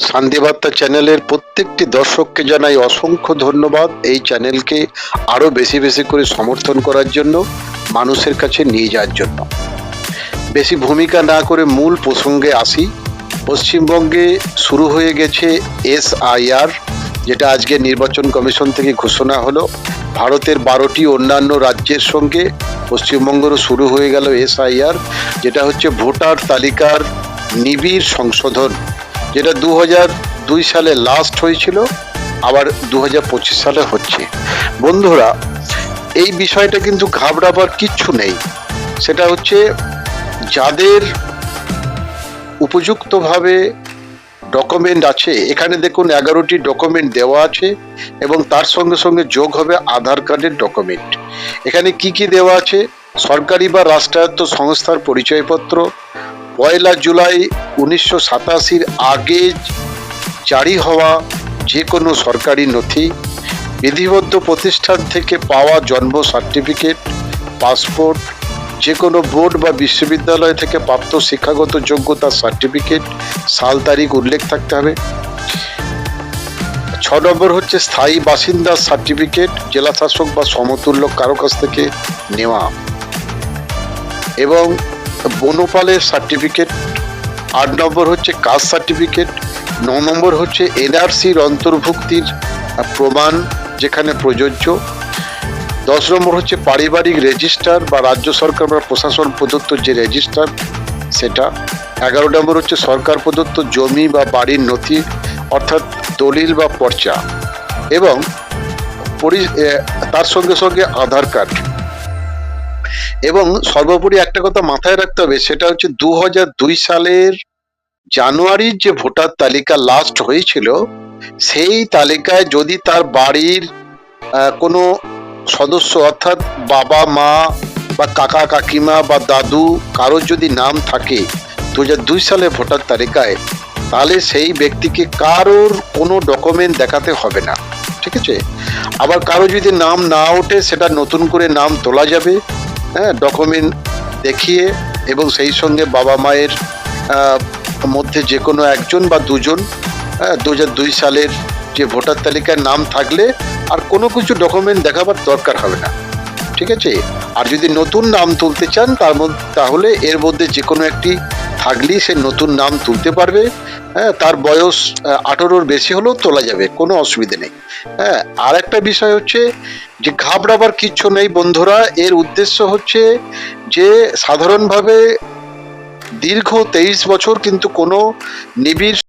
শান্তিবার্তা চ্যানেলের প্রত্যেকটি দর্শককে জানাই অসংখ্য ধন্যবাদ এই চ্যানেলকে আরও বেশি বেশি করে সমর্থন করার জন্য, মানুষের কাছে নিয়ে যাওয়ার জন্য। বেশি ভূমিকা না করে মূল প্রসঙ্গে আসি। পশ্চিমবঙ্গে শুরু হয়ে গেছে এসআইআর, যেটা আজকে নির্বাচন কমিশন থেকে ঘোষণা হলো। ভারতের বারোটি অন্যান্য রাজ্যের সঙ্গে পশ্চিমবঙ্গেরও শুরু হয়ে গেল এসআইআর, যেটা হচ্ছে ভোটার তালিকার নিবিড় সংশোধন। যেটা দু দুই সালে লাস্ট হয়েছিল, আবার দু পঁচিশ সালে হচ্ছে। বন্ধুরা, এই বিষয়টা কিন্তু ঘাবড়াবার কিচ্ছু নেই। সেটা হচ্ছে যাদের উপযুক্তভাবে ডকুমেন্ট আছে, এখানে দেখুন এগারোটি ডকুমেন্ট দেওয়া আছে, এবং তার সঙ্গে সঙ্গে যোগ হবে আধার কার্ডের ডকুমেন্ট এখানে কি কি দেওয়া আছে? সরকারি বা রাষ্ট্রায়ত্ত সংস্থার পরিচয়পত্র, পয়লা জুলাই উনিশশো সাতাশির আগে জারি হওয়া যে কোনো সরকারি নথি, বিধিবদ্ধ প্রতিষ্ঠান থেকে পাওয়া জন্ম সার্টিফিকেট, পাসপোর্ট যে কোনো বোর্ড বা বিশ্ববিদ্যালয় থেকে প্রাপ্ত শিক্ষাগত যোগ্যতা সার্টিফিকেট, সাল তারিখ উল্লেখ থাকতে হবে। ছ নম্বর হচ্ছে স্থায়ী বাসিন্দার সার্টিফিকেট জেলা শাসক বা সমতুল্য কারও কাছ থেকে নেওয়া। এবং বনপালের সার্টিফিকেট আট নম্বর হচ্ছে কাস্ট সার্টিফিকেট ন নম্বর হচ্ছে এনআরসির অন্তর্ভুক্তির প্রমাণ যেখানে প্রযোজ্য। দশ নম্বর হচ্ছে পারিবারিক রেজিস্টার বা রাজ্য সরকার বা প্রশাসন প্রদত্ত যে রেজিস্টার সেটা। এগারো নম্বর হচ্ছে সরকার প্রদত্ত জমি বা বাড়ির নথি, অর্থাৎ দলিল বা পর্চা। এবং তার সঙ্গে সঙ্গে আধার কার্ড এবং সর্বোপরি একটা কথা মাথায় রাখতে হবে, সেটা হচ্ছে দু দুই সালের জানুয়ারির যে ভোটার তালিকা লাস্ট হয়েছিল, সেই তালিকায় যদি তার বাড়ির কোনো সদস্য অর্থাৎ বাবা, মা বা কাকা, কাকিমা বা দাদু কারোর যদি নাম থাকে দু দুই সালে ভোটার তালিকায়, তাহলে সেই ব্যক্তিকে কারোর কোনো ডকুমেন্ট দেখাতে হবে না। ঠিক আছে? আবার কারও যদি নাম না ওঠে, সেটা নতুন করে নাম তোলা যাবে। হ্যাঁ ডকুমেন্ট দেখিয়ে এবং সেই সঙ্গে বাবা মায়ের মধ্যে যে কোনো একজন বা দুজন হ্যাঁ দু দুই সালের যে ভোটার তালিকায় নাম থাকলে আর কোনো কিছু ডকুমেন্ট দেখাবার দরকার হবে না, ঠিক আছে? আর যদি নতুন নাম তুলতে চান, তার মধ্যে, তাহলে এর মধ্যে যে কোনো একটি থাকলেই সে নতুন নাম তুলতে পারবে। হ্যাঁ তার বয়স আঠেরোর বেশি হলেও তোলা যাবে, কোনো অসুবিধে নেই। হ্যাঁ আর একটা বিষয় হচ্ছে যে ঘাবড়াবার কিচ্ছু নেই বন্ধুরা, এর উদ্দেশ্য হচ্ছে যে সাধারণভাবে দীর্ঘ তেইশ বছর কিন্তু কোনো নিবিড়